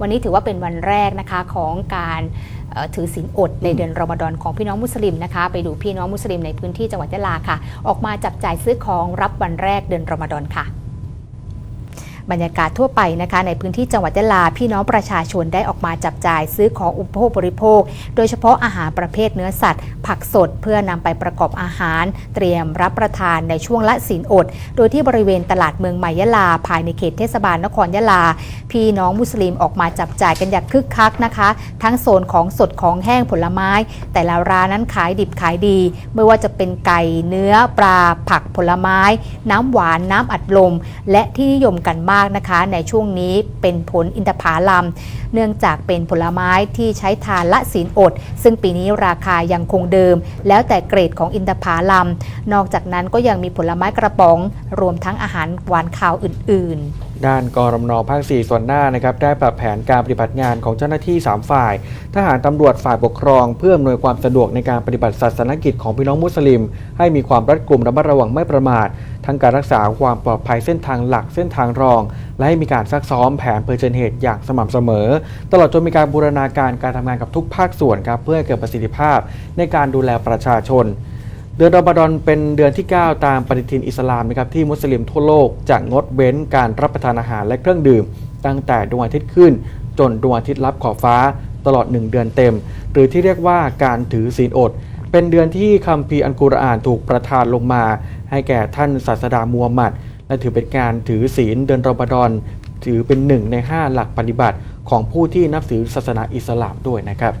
วันนี้ถือว่าเป็นวันแรกนะคะของการถือศีลอดในเดือนรอมฎอนของพี่น้องมุสลิมนะคะ ไปดูพี่น้องมุสลิมในพื้นที่จังหวัดยะลาค่ะ ออกมาจับจ่ายซื้อของรับวันแรกเดือนรอมฎอนค่ะ บรรยากาศทั่วไปนะคะในพื้นที่จังหวัดยะลาพี่น้องประชาชนได้ออกมาจับจ่ายซื้อของอุปโภคบริโภค โดยเฉพาะอาหารประเภทเนื้อสัตว์ ผักสดเพื่อนำไปประกอบอาหาร เตรียมรับประทานในช่วงละศีลอด โดยที่บริเวณตลาดเมืองใหม่ยะลา ภายในเขตเทศบาลนครยะลา พี่น้องมุสลิมออกมาจับจ่ายกันอย่างคึกคักนะคะ ทั้งโซนของสดของแห้งผลไม้ แต่ละร้านนั้นขายดิบขายดี ไม่ว่าจะเป็นไก่เนื้อปลาผักผลไม้ น้ำหวานน้ำอัดลม และที่นิยมกันมากนะคะ ในช่วงนี้เป็นผลอินทผลัม เนื่องจากเป็นผลไม้ที่ใช้ทานละศีลอด ซึ่งปีนี้ราคายังคงเดิม แล้วแต่เกรดของอินทผลัม นอกจากนั้นก็ยังมีผลไม้กระป๋อง รวมทั้งอาหารหวานข้าวอื่น ๆด้านกรมนภาค 4 ส่วนหน้านะครับได้ปรับแผนการปฏิบัติงานของเจ้าหน้าที่ 3 ฝ่าย ทหารตำรวจฝ่ายปกครอง เพื่ออำนวยความสะดวกในการปฏิบัติศาสนกิจของพี่น้องมุสลิม ให้มีความรัดกุมระมัดระวังไม่ประมาท ทั้งการรักษาความปลอดภัยเส้นทางหลักเส้นทางรอง และให้มีการซักซ้อมแผนเผชิญเหตุอย่างสม่ำเสมอ ตลอดจนมีการบูรณาการการทำงานกับทุกภาคส่วนครับเพื่อให้เกิดประสิทธิภาพในการดูแลประชาชนเดือนรอมฎอนเป็นเดือนที่ 9 ตามปฏิทินอิสลามนะครับที่มุสลิมทั่วโลกจะงดเว้นการรับประทานอาหารและเครื่องดื่ม ตั้งแต่ดวงอาทิตย์ขึ้น จนดวงอาทิตย์ลับขอบฟ้า ตลอด 1 เดือนเต็ม หรือที่เรียกว่าการถือศีลอด เป็นเดือนที่คัมภีร์อันกุรอานถูกประทานลงมา ให้แก่ท่านศาสดามูฮัมหมัดและถือเป็นการถือศีลเดือนรอมฎอนถือเป็นหนึ่งใน 5 หลักปฏิบัติของผู้ที่นับถือศาสนาอิสลามด้วยนะครับ